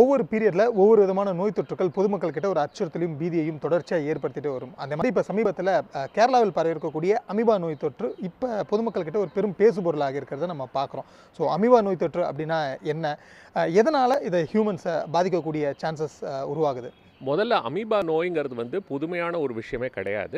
ஒவ்வொரு பீரியடில் ஒவ்வொரு விதமான நோய் தொற்றுகள் பொதுமக்கள்கிட்ட ஒரு அச்சுறுத்தலையும் பீதியையும் தொடர்ச்சியாக ஏற்படுத்திட்டு வரும். அந்த மாதிரி இப்போ சமீபத்தில் கேரளாவில் பரவி இருக்கக்கூடிய அமிபா நோய் தொற்று இப்போ பொதுமக்கள்கிட்ட ஒரு பெரும் பேசுபொருளாக இருக்கிறத நம்ம பார்க்குறோம் ஸோ அமிபா நோய் தொற்று அப்படின்னா என்ன? எதனால் இதை ஹியூமன்ஸை பாதிக்கக்கூடிய சான்சஸ் உருவாகுது? முதல்ல அமீபா நோய்ங்கிறது வந்து புதுமையான ஒரு விஷயமே கிடையாது.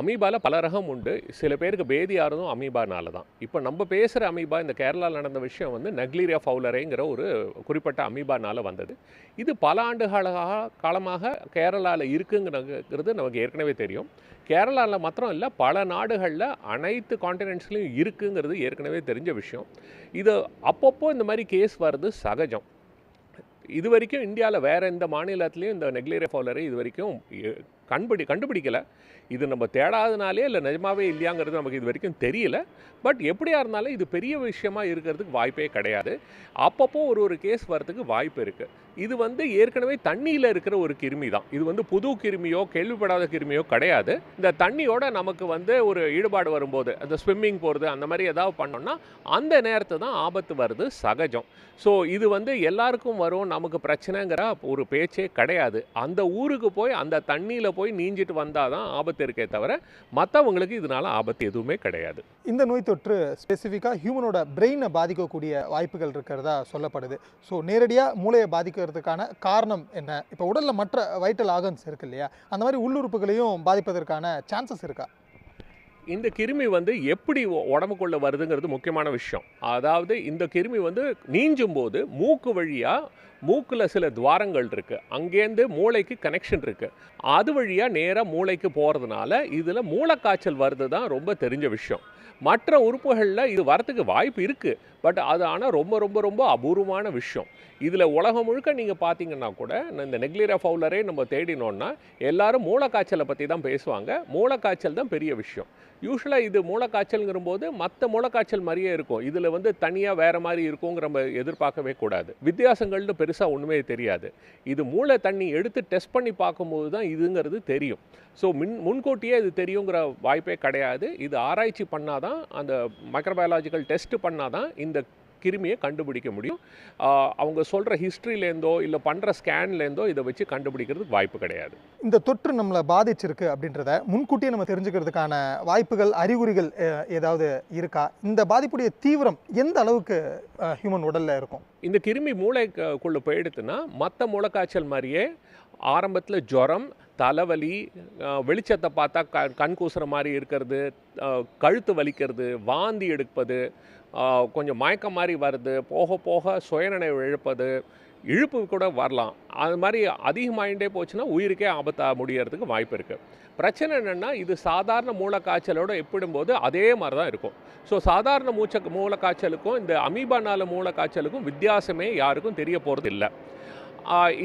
அமீபாவில் பல ரகம் உண்டு. சில பேருக்கு பேதியாகிறதும் அமீபானால தான். இப்போ நம்ம பேசுகிற அமீபா இந்த கேரளாவில் நடந்த விஷயம் வந்து நக்லீரியா ஃபவுலரேங்கிற ஒரு குறிப்பிட்ட அமீபானால் வந்தது. இது பல ஆண்டுகளாக காலமாக கேரளாவில் இருக்குங்கிறது நமக்கு ஏற்கனவே தெரியும். கேரளாவில் மாத்திரம் இல்லை பல நாடுகளில் அனைத்து காண்டினென்ட்ஸ்லையும் இருக்குங்கிறது ஏற்கனவே தெரிஞ்ச விஷயம். இது அப்பப்போ இந்த மாதிரி கேஸ் வர்றது சகஜம். இது வரைக்கும் இந்தியாவில் வேறு எந்த மாநிலத்துலேயும் இந்த நெக்லேரியா ஃபவுலரை இது வரைக்கும் கண்டுபிடி கண்டுபிடிக்கலை. கண்டுபிடிக்கல இது நம்ம தேடாதனாலே இல்லை நிஜமாவே இல்லையாங்கிறது நமக்கு இது வரைக்கும் தெரியல. பட் எப்படியா இருந்தாலும் இது பெரிய விஷயமா இருக்கிறதுக்கு வாய்ப்பே கிடையாது. அப்பப்போ ஒரு ஒரு கேஸ் வரதுக்கு வாய்ப்பு இருக்குது இது வந்து ஏற்கனவே தண்ணியில் இருக்கிற ஒரு கிருமி தான். இது வந்து புது கிருமியோ கேள்விப்படாத கிருமியோ கிடையாது. இந்த தண்ணியோட நமக்கு வந்து ஒரு ஈடுபாடு வரும்போது அந்த ஸ்விம்மிங் போகிறது அந்த மாதிரி ஏதாவது பண்ணோம்னா அந்த நேரத்தை தான் ஆபத்து வருது சகஜம். ஸோ இது வந்து எல்லாருக்கும் வரும் நமக்கு பிரச்சனைங்கிற ஒரு பேச்சே கிடையாது. அந்த ஊருக்கு போய் அந்த தண்ணியில் போய் நீஞ்சிட்டு வந்தால் தான் ஆபத்து இருக்கே தவிர மற்றவங்களுக்கு இதனால ஆபத்து எதுவுமே கிடையாது. இந்த நோய் தொற்று ஸ்பெசிஃபிக்காக ஹியூமனோட பிரெயினை பாதிக்கக்கூடிய வாய்ப்புகள் இருக்கிறதா சொல்லப்படுது. ஸோ நேரடியாக மூளையை பாதிக்க பாதிக்கிறதுக்கான காரணம் என்ன? இப்போ உடலில் மற்ற வைட்டல் ஆகன்ஸ் இருக்கு இல்லையா? அந்த மாதிரி உள்ளுறுப்புகளையும் பாதிப்பதற்கான சான்சஸ் இருக்கா? இந்த கிருமி வந்து எப்படி உடம்புக்குள்ளே உடம்புக்குள்ள வருதுங்கிறது முக்கியமான விஷயம். அதாவது இந்த கிருமி வந்து நீஞ்சும் போது மூக்கு வழியாக மூக்கில் சில துவாரங்கள் இருக்குது அங்கேருந்து மூளைக்கு கனெக்ஷன் இருக்குது அது வழியாக நேராக மூளைக்கு போகிறதுனால இதில் மூளைக்காய்ச்சல் வருது தான் ரொம்ப தெரிஞ்ச விஷயம். மற்ற உறுப்புகளில் இது வரத்துக்கு வாய்ப்பு இருக்குது பட் அது ஆனால் ரொம்ப ரொம்ப ரொம்ப அபூர்வமான விஷயம். இதில் உலகம் முழுக்க நீங்கள் பார்த்தீங்கன்னா கூட இந்த நெக்லிரா ஃபவுலரே நம்ம தேடினோன்னா எல்லாரும் மூளைக்காய்ச்சலை பற்றி தான் பேசுவாங்க. மூளைக்காய்ச்சல் தான் பெரிய விஷயம். யூஸ்வலாக இது மூளைக்காய்ச்சல்ங்கிறபோது மற்ற மூளைக்காய்ச்சல் மாதிரியே இருக்கும். இதில் வந்து தனியாக வேறு மாதிரி இருக்குங்கிற நம்ம எதிர்பார்க்கவே கூடாது. வித்தியாசங்கள்னு பெருசாக ஒன்றுமே தெரியாது. இது மூளை தண்ணி எடுத்து டெஸ்ட் பண்ணி பார்க்கும்போது தான் இதுங்கிறது தெரியும். ஸோ மின் முன்கூட்டியே இது தெரியுங்கிற வாய்ப்பே கிடையாது. இது ஆராய்ச்சி பண்ணாதான் அந்த மைக்ரோபயாலஜிக்கல் டெஸ்ட் பண்ணாதான் இந்த கிருமியை கண்டுபிடிக்க முடியும். அவங்க சொல்கிற ஹிஸ்ட்ரியிலேருந்தோ இல்லை பண்ணுற ஸ்கேன்லேருந்தோ இதை வச்சு கண்டுபிடிக்கிறதுக்கு வாய்ப்பு கிடையாது. இந்த தொற்று நம்மளை பாதிச்சிருக்கு அப்படின்றத முன்கூட்டியே நம்ம தெரிஞ்சுக்கிறதுக்கான வாய்ப்புகள் அறிகுறிகள் ஏதாவது இருக்கா? இந்த பாதிப்புடைய தீவிரம் எந்த அளவுக்கு ஹியூமன் உடல்ல இருக்கும்? இந்த கிருமி மூளைக்குள்ளே போயிடுத்துன்னா மற்ற மூளைக்காய்ச்சல் மாதிரியே ஆரம்பத்தில் ஜுரம் தலைவலி வெளிச்சத்தை பார்த்தா க கண் கூசுகிற மாதிரி இருக்கிறது கழுத்து வலிக்கிறது வாந்தி எடுப்பது கொஞ்சம் மயக்கம் மாதிரி வருது போக போக சுயநினைவு இழப்பது இழுப்பு கூட வரலாம். அது மாதிரி அதிகமாகிட்டே போச்சுன்னா உயிருக்கே ஆபத்தாக முடியறதுக்கு வாய்ப்பு இருக்குது பிரச்சனை என்னென்னா இது சாதாரண மூளைக்காய்ச்சலோடு எப்பிடும்போது அதே மாதிரி தான் இருக்கும். ஸோ சாதாரண மூச்ச மூளைக்காய்ச்சலுக்கும் இந்த அமீபானால மூளைக்காய்ச்சலுக்கும் வித்தியாசமே யாருக்கும் தெரிய போகிறது இல்லை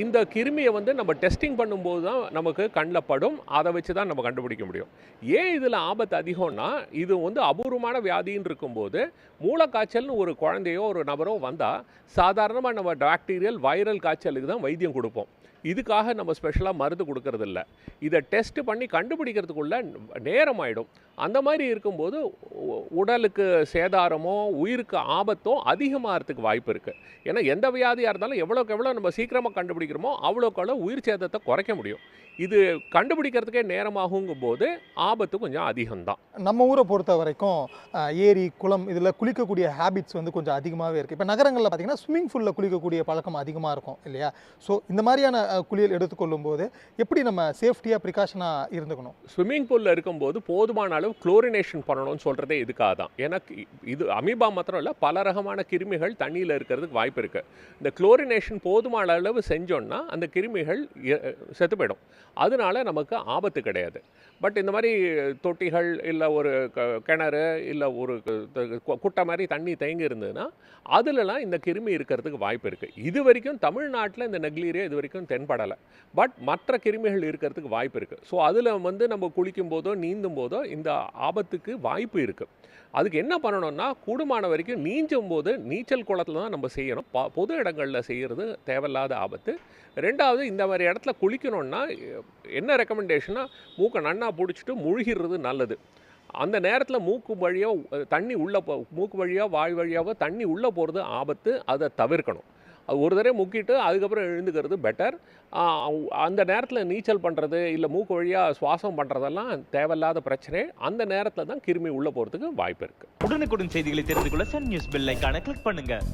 இந்த கிருமியை வந்து நம்ம டெஸ்டிங் பண்ணும்போது தான் நமக்கு கண்ணில் படும். அதை வச்சு தான் நம்ம கண்டுபிடிக்க முடியும். ஏன் இதில் ஆபத்து அதிகம்னா இது வந்து அபூர்வமான வியாதின்னு இருக்கும்போது மூளைக்காய்ச்சல்னு ஒரு குழந்தையோ ஒரு நபரோ வந்தால் சாதாரணமாக நம்ம பாக்டீரியல் வைரல் காய்ச்சலுக்கு தான் வைத்தியம் கொடுப்போம். இதுக்காக நம்ம ஸ்பெஷலாக மருந்து கொடுக்கறதில்ல. இதை டெஸ்ட் பண்ணி கண்டுபிடிக்கிறதுக்குள்ள நேரம் ஆகிடும் அந்த மாதிரி இருக்கும்போது உடலுக்கு சேதாரமோ உயிருக்கு ஆபத்தோ அதிகமாகிறதுக்கு வாய்ப்பு இருக்குது ஏன்னா எந்த வியாதியாக இருந்தாலும் எவ்வளோக்கு எவ்வளோ நம்ம சீக்கிரமாக கண்டுபிடிக்கிறோமோ அவ்வளோக்கு அவ்வளோ உயிர் சேதத்தை குறைக்க முடியும். இது கண்டுபிடிக்கிறதுக்கே நேரமாகுங்கும் போது ஆபத்து கொஞ்சம் அதிகம்தான். நம்ம ஊரை பொறுத்த வரைக்கும் ஏரி குளம் இதில் குளிக்கக்கூடிய ஹேபிட்ஸ் வந்து கொஞ்சம் அதிகமாகவே இருக்குது இப்போ நகரங்களில் பார்த்தீங்கன்னா ஸ்விம்மிங் பூலில் குளிக்கக்கூடிய பழக்கம் அதிகமாக இருக்கும் இல்லையா? ஸோ இந்த மாதிரியான குளியல் எடுத்துக்கொள்ளும் போது எப்படி நம்ம சேஃப்டியாக ப்ரிகாஷனாக இருந்துக்கணும்? ஸ்விம்மிங் பூலில் இருக்கும்போது போதுமான அளவு குளோரினேஷன் பண்ணணும்னு சொல்கிறதே இதுக்காக தான் ஏன்னா இது அமீபா மாத்திரம் இல்லை பல ரகமான கிருமிகள் தண்ணியில் இருக்கிறதுக்கு வாய்ப்பு இருக்குது இந்த குளோரினேஷன் போதுமான அளவு செஞ்சோன்னா அந்த கிருமிகள் செத்து போயிடும். அதனால நமக்கு ஆபத்து கிடையாது. பட் இந்த மாதிரி தொட்டிகள் இல்லை ஒரு க- கிணறு இல்லை ஒரு கு- குட்டை மாதிரி தண்ணி தேங்கி இருந்ததுன்னா அதுலலாம் இந்த கிருமி இருக்கிறதுக்கு வாய்ப்பு இருக்குது இது வரைக்கும் தமிழ்நாட்டில் இந்த நெக்லீரியா இது வரைக்கும் தென்படலை. பட் மற்ற கிருமிகள் இருக்கிறதுக்கு வாய்ப்பு இருக்குது ஸோ அதில் வந்து நம்ம குளிக்கும் போதோ நீந்தும் போதோ இந்த ஆபத்துக்கு வாய்ப்பு இருக்குது அதுக்கு என்ன பண்ணணும்னா கூடுமான வரைக்கும் நீஞ்சும் போது நீச்சல் குளத்தில் தான் நம்ம செய்யணும். ப பொது இடங்களில் செய்கிறது தேவையில்லாத ஆபத்து. ரெண்டாவது இந்த மாதிரி இடத்துல குளிக்கணும்னா என்ன ரெக்கமெண்டேஷன்னா மூக்கை நன்னா பிடிச்சிட்டு முழுகிறது நல்லது. அந்த நேரத்தில் மூக்கு வழியாக தண்ணி உள்ளே போ மூக்கு வழியாக வாய் வழியாக தண்ணி உள்ளே போகிறது ஆபத்து. அதை தவிர்க்கணும். அது ஒரு தடவை முக்கிட்டு அதுக்கப்புறம் எழுந்துக்கிறது பெட்டர் அந்த நேரத்தில் நீச்சல் பண்ணுறது இல்லை மூக்கு வழியாக சுவாசம் பண்ணுறதெல்லாம் தேவையில்லாத பிரச்சனை. அந்த நேரத்தில் தான் கிருமி உள்ளே போகிறதுக்கு வாய்ப்பு இருக்குது உடனுக்குடன் செய்திகளை தெரிந்து கொள்ள சன் நியூஸ் பெல் ஐகானை கிளிக் பண்ணுங்கள்